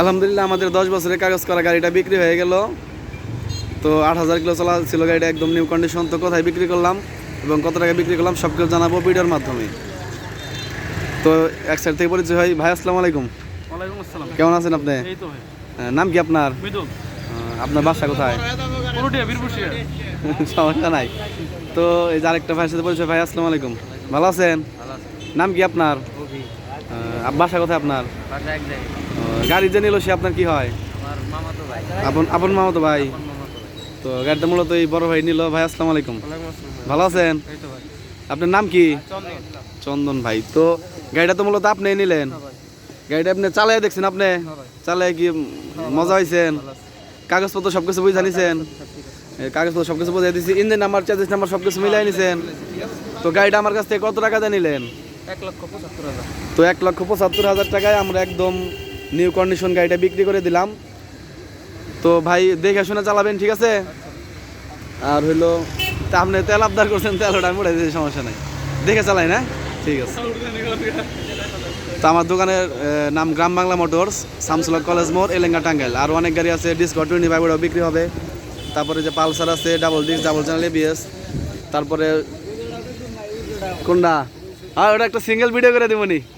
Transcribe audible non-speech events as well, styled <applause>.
আলহামদুলিল্লাহ আমাদের দশ বছরের কাগজ করা গাড়িটা বিক্রি হয়ে গেল। তো আট হাজার কিলো চলা ছিল গাড়িটা একদম নিউ কন্ডিশন তো কোথায় বিক্রি করলাম এবং কত টাকা বিক্রি করলাম সব কিছু জানাব ভিডিওর মাধ্যমে। তো এক সাইড থেকে পরিচয় হয়। ভাই আসসালামু আলাইকুম। আসসালাম। কেমন আছেন আপনি? আহ, নাম কি আপনার? আপনার বাসা কোথায়? <laughs> সমস্যা নাই। তো এই যে আরেকটা ভাইয়ের সাথে পরিচয় ভাই আসসালামু আলাইকুম। ভালো আছেন? নাম কি আপনার? বাসা কোথায় আপনার? গাড়ি যে নিল সে আপনার কি হয়? আপন আপন মামা ভাই। তো গাড়িটা মূলত এই বড় ভাই নিল। ভাই আসসালামু আলাইকুম। ভালো আছেন? আপনার নাম কি? চন্দন। ভাই। তো গাড়িটা তো মূলত আপনি নিলেন। গাড়িটা আপনি চালাই দেখছেন আপনি? ভাই। চালাই কি মজা হয়েছেন কাগজপত্র সব কিছু বুঝে নিছেন? কাগজপত্র সব কিছু বুঝে দিছি। ইঞ্জিন নাম্বার চার্জেস নাম্বার সব কিছু মিলাই নিছেন তো গাড়িটা আমার কাছ থেকে কত টাকা দিয়ে নিলেন? এক লক্ষ পঁচাত্তর হাজার। তো এক লক্ষ পঁচাত্তর হাজার টাকায় আমরা একদম নিউ কন্ডিশন গাড়িটা বিক্রি করে দিলাম। তো ভাই, দেখে শুনে চালাবেন, ঠিক আছে? আর হইল আপনি তেল আবদার করছেন তেল ওটা আমি দিয়েছি, সমস্যা নাই। দেখে চালাই, না? ঠিক আছে। তো আমার দোকানের নাম গ্রাম বাংলা মোটরস শামসুল্লাহ কলেজ মোড়, এলেঙ্গা টাঙ্গাইল। আর অনেক গাড়ি আছে ডিসকো টোয়েন্টি ফাইভ ওটাও বিক্রি হবে। তারপরে যে পালসার আছে double disc double channel ABS তারপরে, কোনটা? আর ওটা একটা সিঙ্গেল ভিডিও করে দেবনি <laughs>